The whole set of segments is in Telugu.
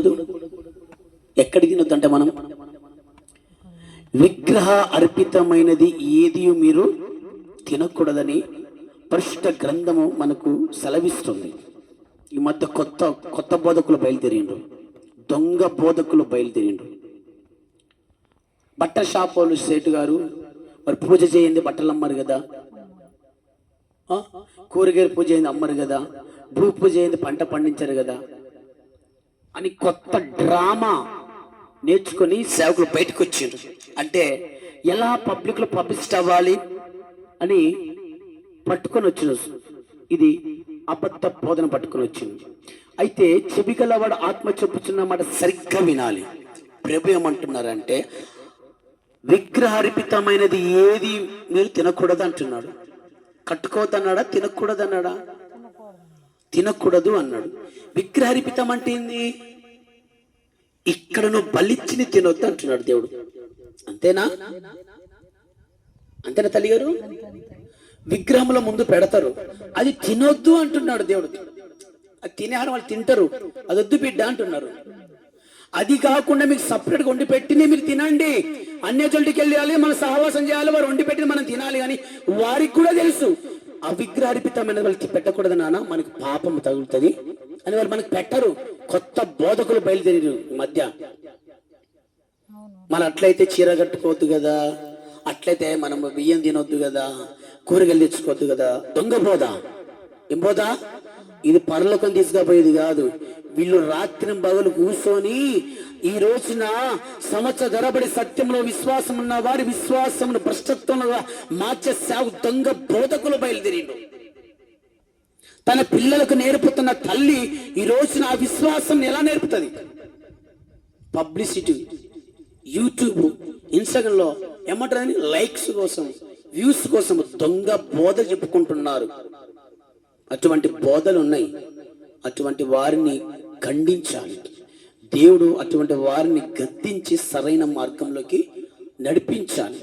తినకూడదు ఎక్కడ తినొద్దంటే మనం? విగ్రహ అర్పితమైనది ఏది మీరు తినకూడదని పరిశుద్ధ గ్రంథము మనకు సెలవిస్తుంది. ఈ మధ్య కొత్త కొత్త బోధకులు బయలుదేరిండ్రు. దొంగ బోధకులు బయలుదేరిండ్రు. బట్టల షాప్ వాళ్ళు సేటు గారు మరి పూజ చేయండి బట్టలు అమ్మరు కదా? కూరగాయలు కూరగాయల పూజ అయింది అమ్మరు కదా? భూ పూజ అయింది పంట పండించారు కదా? అని కొత్త డ్రామా నేర్చుకొని సేవకులు బయటకు వచ్చారు అంటే ఎలా పబ్లిక్లో పబ్లిసిటీ అవ్వాలి అని పట్టుకొని వచ్చిన ఇది అబద్ధ బోధన పట్టుకొని వచ్చింది. అయితే చెవిగలవాడు ఆత్మ చెప్పుచున్న మాట సరిగ్గా వినాలి. ప్రభు ఏమంటున్నారంటే విగ్రహరిపితమైనది ఏది మీరు తినకూడదు అంటున్నాడు కట్టుకోవద్దన్నాడా? తినకూడదన్నాడా? తినకూడదు అన్నాడు. విగ్రహరిపితం అంటే ఏంది? ఇక్కడ నువ్వు బలిచ్చిని తినొద్దు అంటున్నాడు దేవుడు. అంతేనా? అంతేనా తల్లి గారు విగ్రహముల ముందు పెడతారు. అది తినొద్దు అంటున్నాడు దేవుడు. అది తినేహారం వాళ్ళు తింటారు. అది వద్దు బిడ్డ అంటున్నారు. అది కాకుండా మీకు సపరేట్గా వండి పెట్టినే మీరు తినండి. అన్య చోటికి వెళ్ళాలి మన సహవాసం చేయాలి వారు వండి పెట్టిన మనం తినాలి కానీ వారికి కూడా తెలుసు. ఆ విగ్రహార్పితమైన వాళ్ళకి పెట్టకూడదు నాన్న మనకి పాపం తగులుతుంది. అని వాళ్ళు మనకి పెట్టరు. కొత్త బోధకులు బయలుదేరి ఈ మధ్య. మన అట్లయితే చీర కట్టుకోవద్దు కదా. అట్లయితే మనం బియ్యం తినొద్దు కదా. కూరగాయలు తెచ్చుకోవద్దు కదా. దొంగ బోధ. ఏం బోధ? ఇది పరలోకం తీసుకుపోయేది కాదు. వీళ్ళు రాత్రి బగలు కూర్చొని ఈ రోజున సంవత్సర ధరబడి సత్యంలో విశ్వాసం ఉన్న వారి విశ్వాసమును భ్రష్టత్వంలో మార్చే సాగు దొంగ బోధకులు బయలుదేరిండు. తన పిల్లలకు నేర్పుతున్న తల్లి ఈ రోజున ఆ విశ్వాసం ఎలా నేర్పుతుంది? పబ్లిసిటీ. యూట్యూబ్ ఇన్స్టాగ్రామ్లో ఏమంటారని? లైక్స్ కోసం వ్యూస్ కోసం దొంగ బోధ చెప్పుకుంటున్నారు. అటువంటి బోధలు ఉన్నాయి. అటువంటి వారిని ఖండించాలి. దేవుడు అటువంటి వారిని గద్దించి సరైన మార్గంలోకి నడిపించాలి.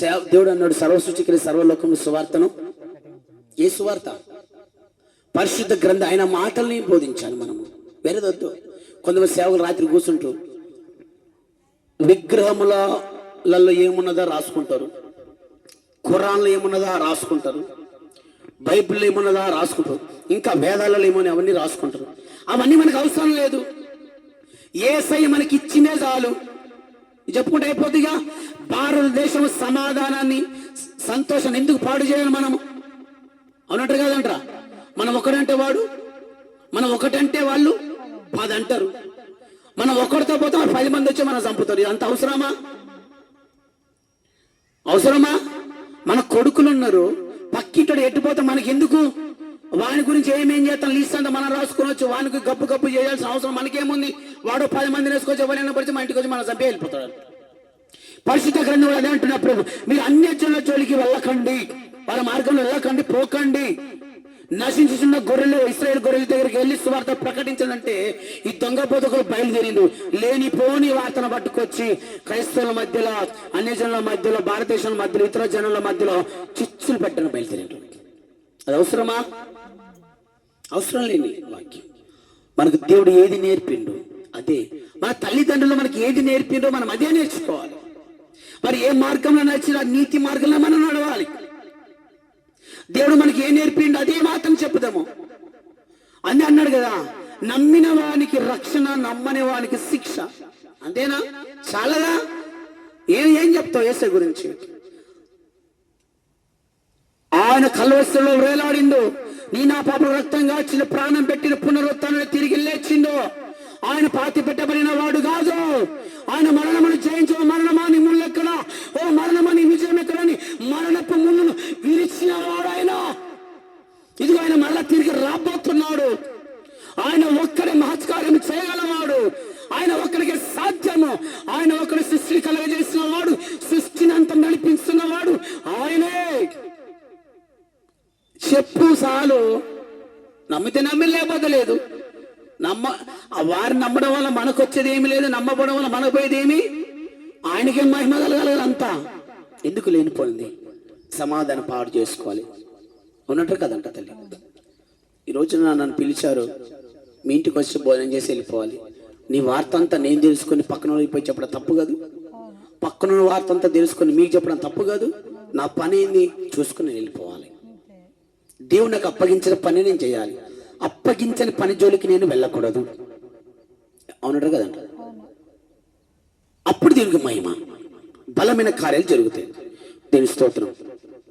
సేవ- దేవుడు అన్నాడు సర్వసృష్టికి సర్వలోకం సువార్తను. ఏ సువార్త? పరిశుద్ధ గ్రంథ ఆయన మాటల్ని బోధించాలి మనము. వేరేదొద్దు. కొంతమంది సేవకులు రాత్రి కూర్చుంటూ విగ్రహములలో ఏమున్నదో రాసుకుంటారు. ఖురాన్లో ఏమున్నదా రాసుకుంటారు. బైబిల్లో ఏమన్నదా రాసుకుంటారు. ఇంకా వేదాలలో ఏమని అవన్నీ రాసుకుంటారు. అవన్నీ మనకు అవసరం లేదు. ఏసై మనకి ఇచ్చినే చాలు చెప్పుకుంటే అయిపోతుందిగా భారతదేశం సమాధానాన్ని సంతోషాన్ని ఎందుకు పాడు చేయాలి మనము అవునట్టు కాదంటరా? మనం ఒకడంటే వాడు మనం ఒకటంటే వాళ్ళు పది అంటారు. మనం ఒకటితో పోతే పది మంది వచ్చి మనం చంపుతారు. అంత అవసరమా? అవసరమా? మన కొడుకులు ఉన్నారు. పక్కింటడు ఎట్టుపోతే మనకి ఎందుకు వాని గురించి ఏమేం చేస్తాం? లీస్ట్ అంతా మనం రాసుకోవచ్చు వానికి గప్పు గప్పు చేయాల్సిన అవసరం మనకేముంది? వాడు పది మంది వేసుకోవచ్చు ఎవరైనా పడితే మా ఇంటికి వచ్చి మనం చంపి వెళ్ళిపోతాడు. పరిశుద్ధ గ్రంథం అదే అంటున్నప్పుడు మీరు అన్యజనుల జోలికి వెళ్ళకండి. వాళ్ళ మార్గంలో వెళ్ళకండి పోకండి. నశించుతున్న గొర్రెలు ఇస్రాయేల్ గొర్రెల దగ్గరికి వెళ్ళి సువార్త ప్రకటించదంటే ఈ దొంగ బోధకులు బయలుదేరిండు. లేని పోని వార్తను పట్టుకొచ్చి క్రైస్తవుల మధ్యలో అన్యజనుల మధ్యలో భారతదేశం మధ్యలో ఇతర జనుల మధ్యలో చిచ్చులు పెట్టడం బయలుదేరిండు అది అవసరమా? అవసరం లేని వాక్యం. మనకు దేవుడు ఏది నేర్పిండు అదే. మన తల్లిదండ్రులు మనకి ఏది నేర్పిండో మనం అదే నేర్చుకోవాలి. మరి ఏ మార్గంలో నడిచిన నీతి మార్గంలో మనం నడవాలి. దేవుడు మనకి ఏ నేర్పిండు అదే మాత్రం చెప్పుదాము. అని అన్నాడు కదా నమ్మిన వానికి రక్షణ నమ్మని వానికి శిక్ష. అంతేనా? చాలదా? ఏం ఏం చెప్తావు ఏసే గురించి? ఆయన కల్వస్తులో వేలాడిండు. నీ నా పాప రక్తంగా చిన్న ప్రాణం పెట్టిన పునరుత్నం తిరిగి లేచిండు. ఆయన పాతి పెట్టబడిన వాడు కాదు. ఆయన మరణమును జయించిన మరణమా నీ ముళ్ళు ఎక్కడ ఓ మరణమని విజయం ఎక్కడని మరణపు ముళ్ళను విరిచిన వాడు ఆయన ఇదిగో ఆయన మళ్ళా తిరిగి రాబోతున్నాడు. ఆయన ఒక్కడే మహత్కార్యం చేయగలవాడు. ఆయన ఒక్కడికి సాధ్యము. ఆయన నమ్మితే నమ్మి లేకపోతే లేదు. నమ్మ వారిని నమ్మడం వల్ల మనకు వచ్చేది ఏమి లేదు నమ్మబడం వల్ల మనకు పోయేది ఏమి? ఆయనకే మహిమ కలగలంతా ఎందుకు లేనిపోయింది? సమాధానం పాడు చేసుకోవాలి. ఉన్నట్టు కదంట తల్లి. ఈరోజు నన్ను పిలిచారు మీ ఇంటికి వచ్చి భోజనం చేసి వెళ్ళిపోవాలి. నీ వార్త అంతా నేను తెలుసుకొని పక్కన పోయి చెప్పడం తప్పు కాదు. పక్కన వార్త అంతా తెలుసుకొని మీకు చెప్పడం తప్పు కాదు. నా పని ఏంది? చూసుకుని వెళ్ళిపోవాలి. దేవునికి నాకు అప్పగించిన పని నేను చేయాలి. అప్పగించని పని జోలికి నేను వెళ్ళకూడదు. అవునడు కదంట అప్పుడు దీనికి మహిమ. బలమైన కార్యాలు జరుగుతాయి. దీని స్తోత్రం.